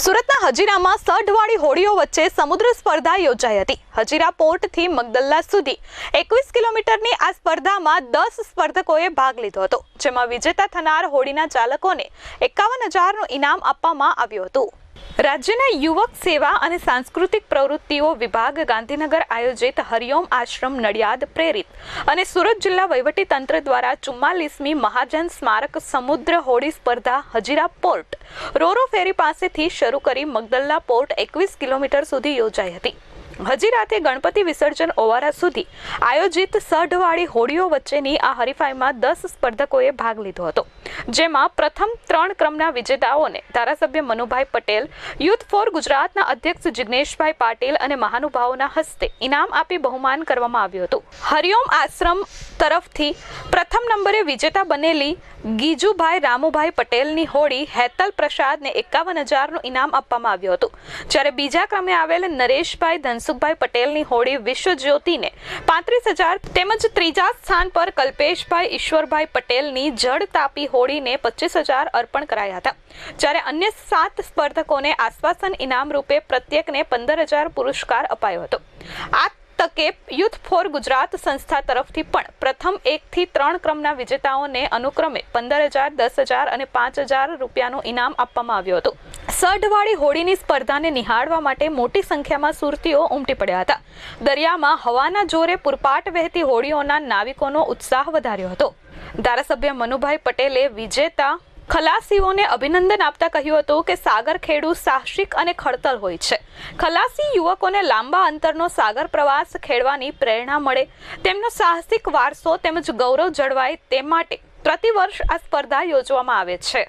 સુરતના હજીરામાં સઢવાળી હોડીઓ વચ્ચે સમુદ્ર સ્પર્ધા યોજાઈ હતી. હજીરા પોર્ટથી મગદલ્લા સુધી એકવીસ કિલોમીટરની આ સ્પર્ધામાં દસ સ્પર્ધકોએ ભાગ લીધો હતો, જેમાં વિજેતા થનાર હોડીના ચાલકોને એકાવન હજારનું ઇનામ આપવામાં આવ્યું હતું. રાજ્યના યુવક સેવા અને સાંસ્કૃતિક પ્રવૃત્તિઓ વિભાગ ગાંધીનગર આયોજિત હરિઓમ આશ્રમ નડિયાદ પ્રેરિત અને સુરત જિલ્લા વહીવટી તંત્ર દ્વારા ચુમ્માલીસમી મહાજન સ્મારક સમુદ્ર હોડી સ્પર્ધા હજીરા પોર્ટ રોરો ફેરી પાસેથી શરૂ કરી મગદલ્લા પોર્ટ એકવીસ કિલોમીટર સુધી યોજાઈ હતી. હજીરાથી ગણપતિ વિસર્જન ઓવારા સુધી આયોજિત સઢવાળી હોડીઓ વચ્ચેની આ હરીફાઈમાં દસ સ્પર્ધકોએ ભાગ લીધો હતો. જેમાં પ્રથમ ત્રણ ક્રમના વિજેતાઓને ધારાસભ્ય મનુભાઈ પટેલ, યુથ ફોર ગુજરાતના અધ્યક્ષ જિગ્નેશભાઈ પાટીલ અને મહાનુભાવોના હસ્તે ઇનામ આપી બહુમાન કરવામાં આવ્યું હતું. હરિઓમ આશ્રમ તરફથી પ્રથમ નંબરે વિજેતા બનેલી ગીજુભાઈ રામુભાઈ પટેલની હોડી હેતલ પ્રસાદને એકાવન હજારનું ઇનામ આપવામાં આવ્યું હતું. જ્યારે બીજા ક્રમે આવેલ નરેશભાઈ ધનસુખભાઈ પટેલની હોડી વિશ્વજ્યોતિને. પાંત્રીસ હજાર તેમજ ત્રીજા સ્થાન પર કલ્પેશભાઈ ઈશ્વરભાઈ પટેલની જળ તાપી હોડીને પચીસ હજાર અર્પણ કરાયા હતા. જ્યારે અન્ય સાત સ્પર્ધકોને આશ્વાસન ઇનામ રૂપે પ્રત્યેકને પંદર હજાર પુરસ્કાર અપાયો હતો. આ તકે યુથ ફોર ગુજરાત સંસ્થા તરફથી પણ પ્રથમ એકથી ત્રણ ક્રમના વિજેતાઓને અનુક્રમે પંદર હજાર, દસ હજાર અને પાંચ હજાર રૂપિયાનું ઇનામ આપવામાં આવ્યું હતું. સઢવાળી હોડીની સ્પર્ધાને નિહાળવા માટે મોટી સંખ્યામાં સુરતીઓ ઉમટી પડ્યા હતા. દરિયામાં હવાના જોરે પૂરપાટ વહેતી હોડીઓના નાવિકોનો ઉત્સાહ વધાર્યો હતો. ધારાસભ્ય મનુભાઈ પટેલે વિજેતા ખલાસીઓને અભિનંદન આપતા કહ્યું હતું કે સાગર ખેડૂત સાહસિક અને ખડતલ હોય છે. ખલાસી યુવકોને લાંબા અંતરનો સાગર પ્રવાસ ખેડવાની પ્રેરણા મળે. તેમનો સાહસિક વારસો તેમજ ગૌરવ જળવાય તે માટે પ્રતિવર્ષ આ સ્પર્ધા યોજવામાં આવે છે.